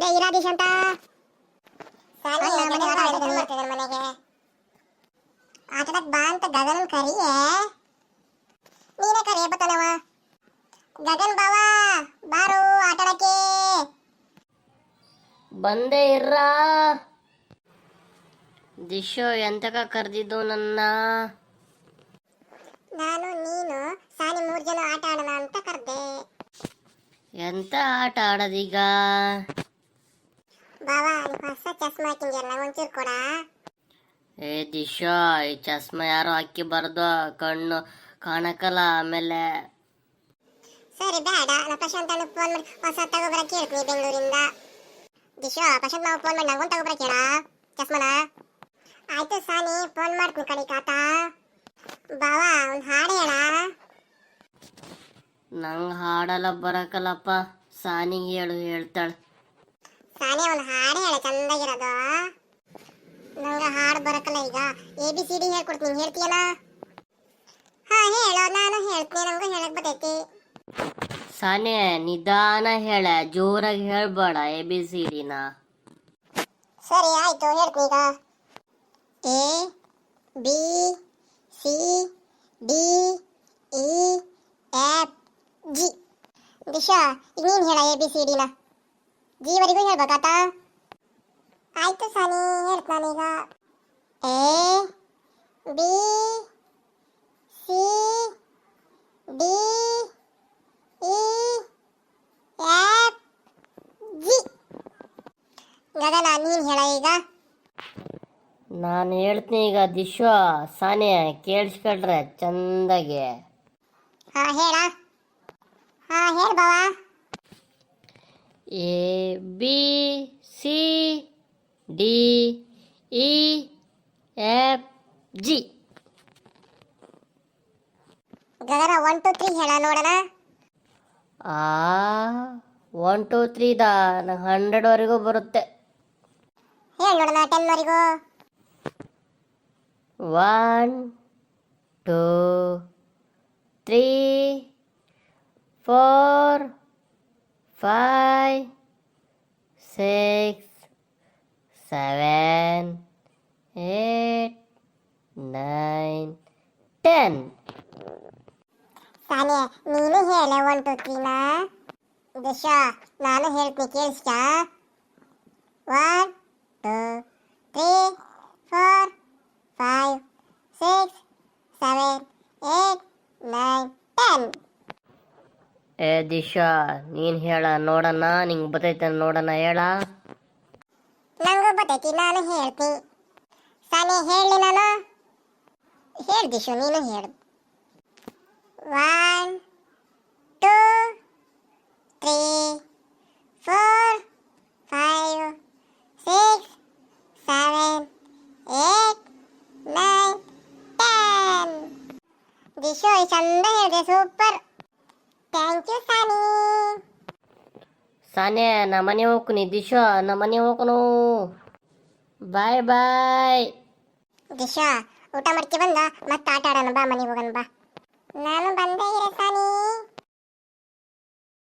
ಬಂದೆ ಇರಾದೀಶ್ ಅಂತ. ಮನೆಗೆ. ಆಟದಕ್ ಬಾ ಅಂತ ಗಗನ್ ಕರಿಯೇ. ನೀನೇ ಕರಿಯ ಬತ್ತಾನವ ಗಗನ್ ಬಾವ ಬಾರು ಆಟಡಕ್ಕೆ. ಬಂದೇ ಇರ್ರ. ದಿಶೋ ಎಂತಕ ಕರೆದಿದ್ದು ನನ್ನ? ನಾನು ನೀನು ಸಾನಿ ಮೂರ್ ಜನ ಆಟ ಆಡೋಣ ಅಂತ ಕರ್ದೆ. ಎಂತ ಆಟ ಆಡೋದೀಗ? ಬಾವ ನೀವ್ ಹೊಸ ಚಸ್ಮಾ ಹಾಕಿಂಜಲ್ಲ ಒಂಚೂರು ಕೊಡ ಏ ದಿಶಾ ಈ ಚಸ್ಮಾ ಯಾರು ಹಾಕಿ ಬರ್ದು ಕಣ್ಣು ಕಾಣಕಲ್ಲ ಆಮೇಲೆ ಸರಿ ಬೇಡ ನಾ ಪ್ರಶಾಂತ್ ಅಣ್ಣ ಫೋನ್ ಮಾಡಿ ಹೊಸ ತಗೋಬರ ಕೇಳ್ತೀನಿ ಬೆಂಗಳೂರಿಂದ ದಿಶೋ ಪ್ರಶಾಂತ್ ಮಾವ ಫೋನ್ ಮಾಡಿ ನಂಗೊಂದು ತಗೋಬರ ಕೇಳ ಚಸ್ಮನ ಆಯ್ತು ಸಾನಿ ಫೋನ್ ಮಾಡ್ತೀನಿ ಕಡೆ ಕಾತ ಬಾವ ಒಂದು ಹಾಡು ಹೇಳ ನಂಗೆ ಹಾಡಲ್ಲ ಬರಕಲ್ಲಪ್ಪ ಸಾನಿಗೆ ಹೇಳು ಹೇಳ್ತಾಳೆ. ಸಾನಿ ಒಂದು ಹಾಡು ಹೇಳ ಚಂದಾಗಿರೋದು ನಂಗೆ ಹಾಡು ಬರಕಲ್ಲ ಈಗ. ಎ ಬಿ ಸಿ ಡಿ ಹೇಳ್ಕೊಡ್ತೀನಿ. ಹೇಳ್ತೀಯಲ್ಲ? ಹಾ ಹೇಳೋ. ನಾನು ಹೇಳ್ತೀನಿ. ನಂಗೂ ಹೇಳಕ್ ಬರ್ತೈತಿ. ಸಾನೆ ನಿಧಾನ ಹೇಳ. ಜೋರಾಗಿ ಹೇಳ್ಬೇಡ ಎ ಬಿ ಸಿ ಡಿನ ಸರಿ ಆಯ್ತು. ಹೇಳ್ತೀನಿ ಈಗ. A B C D E F G Disha ಈಗ ನೀನು ಹೇಳ ಎ ಬಿ ಸಿ ಡಿನ ಜಿವರೆಗೂ ಹೇಳ್ಬೇಕಾತ ಆಯ್ತು Sani ಹೇಳ್ತಾನೀಗ A B C D E F G. Gagana ನೀನು ಹೇಳ ಈಗ. ನಾನು ಹೇಳ್ತೀನಿ ಈಗ ದಿಶ್ವ ಸಾನಿ ಕೇಳಿಸ್ಕೊಳ್ರೆ ಚಂದಾಗೆ. ಹಾ ಹೇಳ ಹಾ ಹೇಳ ಬಾವ A B C D E F G. Gagana one two three ಹೇಳ ನೋಡೋಣ. ಆ ಒನ್ ಟು ತ್ರೀದ ನಂಗೆ ಹಂಡ್ರೆಡ್ವರೆಗೂ ಬರುತ್ತೆ. ಹೇಳ ನೋಡೋಣ ಟೆನ್ವರೆಗೂ one two three four five six seven eight nine ten Sania, ನೀನು ಹೇಳ. ಒನ್ ಟು ತ್ರೀನ ದಿಶ ನಾನು ಹೇಳ್ತೀನಿ, ಕೇಳಿಸ್ಕ. One two three four five six seven eight nine ten ಏ ದಿಶಾ, ನೀನ್ ಹೇಳ ನೋಡಣ ನಿಂಗೆ ಬರ್ತೈತೆ ನೋಡಣ ಹೇಳ. ನಂಗೂ ಬತೈತಿ, ನಾನು ಹೇಳ್ತಿ. ಸಾನಿ ಹೇಳಿ ನಾನು. ಹೇಳ ದಿಶು, ನೀನು ಹೇಳು. One two three four five six seven eight nine ten Dishu ಚಂದ ಹೇಳಿದೆ ಸೂಪರ್ ಥ್ಯಾಂಕ್ ಯು ಸಾನಿ ಸಾನೆ ನಮ್ಮನೆ ಮನೆ ಹೋಗ್ತೀನಿ ದಿಶಾ ನಮ್ಮನೆ ಮನೆ ಹೋಗ್ನು ಬಾಯ್ ಬಾಯ್ ದಿಶಾ ಊಟ ಮಾಡ್ಕೆ ಬಂದ ಮತ್ತೆ ಆಟ ಆಡೋಣ ಬಾ ಮನೆಗೆ ಹೋಗೋಣ ಬಾ ನಾನು ಬಂದೇ ಇರ ಸಾನಿ